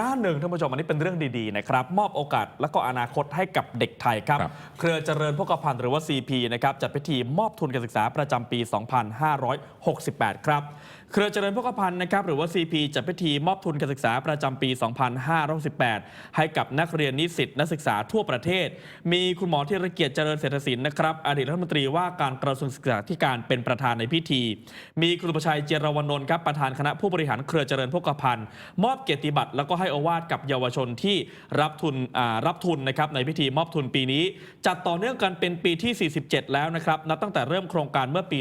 ด้านหนึ่งท่านผู้ชมอันนี้เป็นเรื่องดีๆนะครับมอบโอกาสและก็อนาคตให้กับเด็กไทยครับครับเครือเจริญพกพันธ์หรือว่า CP นะครับจัดพิธีมอบทุนการศึกษาประจำปี 2568 ครับเครือเจริญพกพันธ์นะครับหรือว่า CP จัดพิธีมอบทุนการศึกษาประจำปี 2568 ให้กับนักเรียนนิสิตนักศึกษาทั่วประเทศ มีคุณหมอที่ระเกียรติเจริญเศรษฐศิลป์นะครับอดีตรัฐมนตรีว่าการกระทรวงศึกษาธิการเป็นประธานในพิธี มีคุณประชัยเจรวนนท์ครับประธานคณะผู้บริหารเครือเจริญพกพันธ์มอบเกียรติบัตรแล้วก็ให้อวาทกับเยาวชนที่รับทุนรับทุนนะครับในพิธีมอบทุนปีนี้ จัดต่อเนื่องกันเป็นปีที่ 47 แล้วนะครับนับตั้งแต่เริ่มโครงการเมื่อปี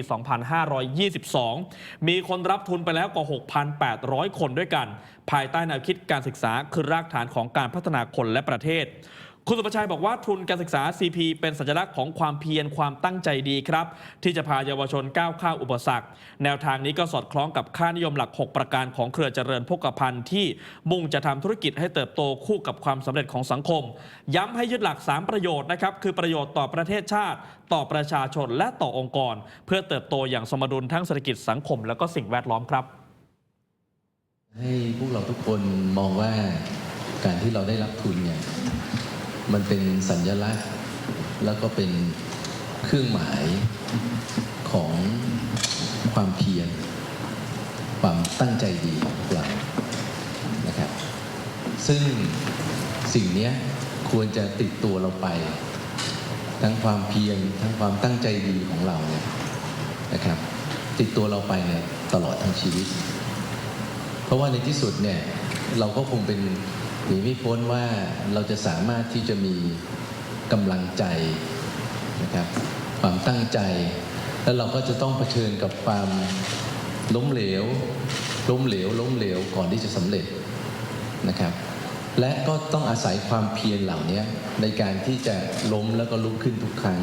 2522 มีคนรับทุนไปแล้วกว่า 6,800 คนด้วยกัน ภายใต้แนวคิดการศึกษาคือรากฐานของการพัฒนาคนและประเทศ คุณสุประชัยบอกว่าทุนการศึกษา CP เป็นสัญลักษณ์ของความเพียรความตั้งใจดีครับ ที่จะพาเยาวชนก้าวข้ามอุปสรรค แนวทางนี้ก็สอดคล้องกับค่านิยมหลัก 6 ประการของเครือเจริญพกพันธ์ที่มุ่งจะทำธุรกิจให้เติบโตคู่กับความสำเร็จของสังคม ย้ำให้ยึดหลัก 3 ประโยชน์นะครับคือประโยชน์ต่อประเทศชาติ ต่อประชาชนและต่อองค์กร เพื่อเติบโตอย่างสมดุลทั้งเศรษฐกิจสังคม และก็สิ่งแวดล้อมครับ ให้พวกเราทุกคนมองว่าการที่เราได้รับทุนเนี่ย มันเป็นสัญลักษณ์ แล้วก็เป็นเครื่องหมายของความเพียรความตั้งใจดีของเรานะครับ ซึ่งสิ่งนี้ควรจะติดตัวเราไป ทั้งความเพียรทั้งความตั้งใจดีของเราเนี่ยนะครับ ติดตัวเราไปเนี่ยตลอดทั้งชีวิต เพราะว่าในที่สุดเนี่ยเราก็คงเป็น หนีไม่พ้นว่าเราจะสามารถที่จะมีกำลังใจนะครับความตั้งใจ แล้วเราก็จะต้องเผชิญกับความล้มเหลว ล้มเหลว ล้มเหลวก่อนที่จะสำเร็จนะครับ และก็ต้องอาศัยความเพียรเหล่านี้ในการที่จะล้มแล้วก็ลุกขึ้นทุกครั้ง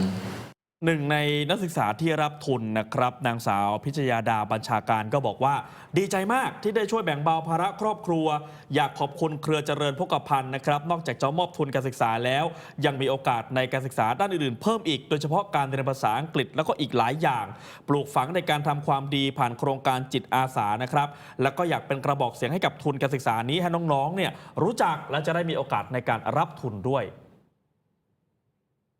หนึ่งในนักศึกษาที่รับทุนนะครับ นางสาวพิชยาดาบัญชาการก็บอกว่า ดีใจมากที่ได้ช่วยแบ่งเบาภาระครอบครัว อยากขอบคุณเครือเจริญพกพันธ์นะครับ นอกจากจะมอบทุนการศึกษาแล้ว ยังมีโอกาสในการศึกษาด้านอื่นๆ เพิ่มอีกโดยเฉพาะการเรียนภาษาอังกฤษแล้วก็อีกหลายอย่าง ปลูกฝังในการทำความดีผ่านโครงการจิตอาสานะครับแล้วก็อยากเป็นกระบอกเสียงให้กับทุนการศึกษานี้ให้น้องๆเนี่ยรู้จักและจะได้มีโอกาสในการรับทุนด้วย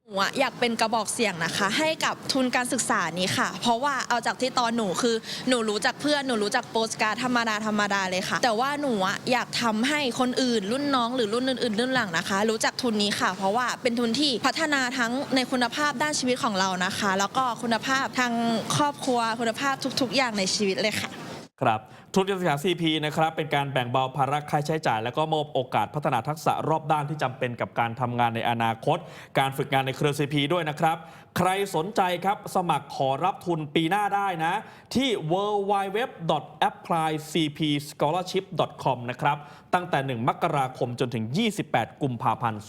หนูอะอยากเป็นกระบอกเสียงนะคะ ให้กับทุนการศึกษานี้ค่ะ เพราะว่าเอาจากที่ตอนหนูคือหนูรู้จักเพื่อนหนูรู้จักโปสการ์ดธรรมดาธรรมดาเลยค่ะ แต่ว่าหนูอะอยากทำให้คนอื่น รุ่นน้องหรือรุ่นอื่นๆรุ่นหลังนะคะ รู้จักทุนนี้ค่ะ เพราะว่าเป็นทุนที่พัฒนาทั้งในคุณภาพด้านชีวิตของเรานะคะ แล้วก็คุณภาพทางครอบครัวคุณภาพทุก ๆ อย่างในชีวิตเลยค่ะ ครับทุนการศึกษา CP นะครับเป็นการแบ่งเบาภาระค่าใช้จ่าย แล้วก็มอบโอกาสพัฒนาทักษะรอบด้านที่จำเป็นกับการทำงานในอนาคต การฝึกงานในเครือ CP ด้วยนะครับ ใครสนใจครับสมัครขอรับทุนปีหน้าได้นะ ที่ www.applycpscholarship.com นะครับตั้งแต่ 1 มกราคมจนถึง 28 กุมภาพันธ์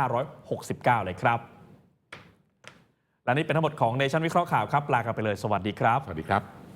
2569 เลยครับ และนี่เป็นทั้งหมดของ Nation วิเคราะห์ข่าวครับลากันไปเลย สวัสดีครับ สวัสดีครับ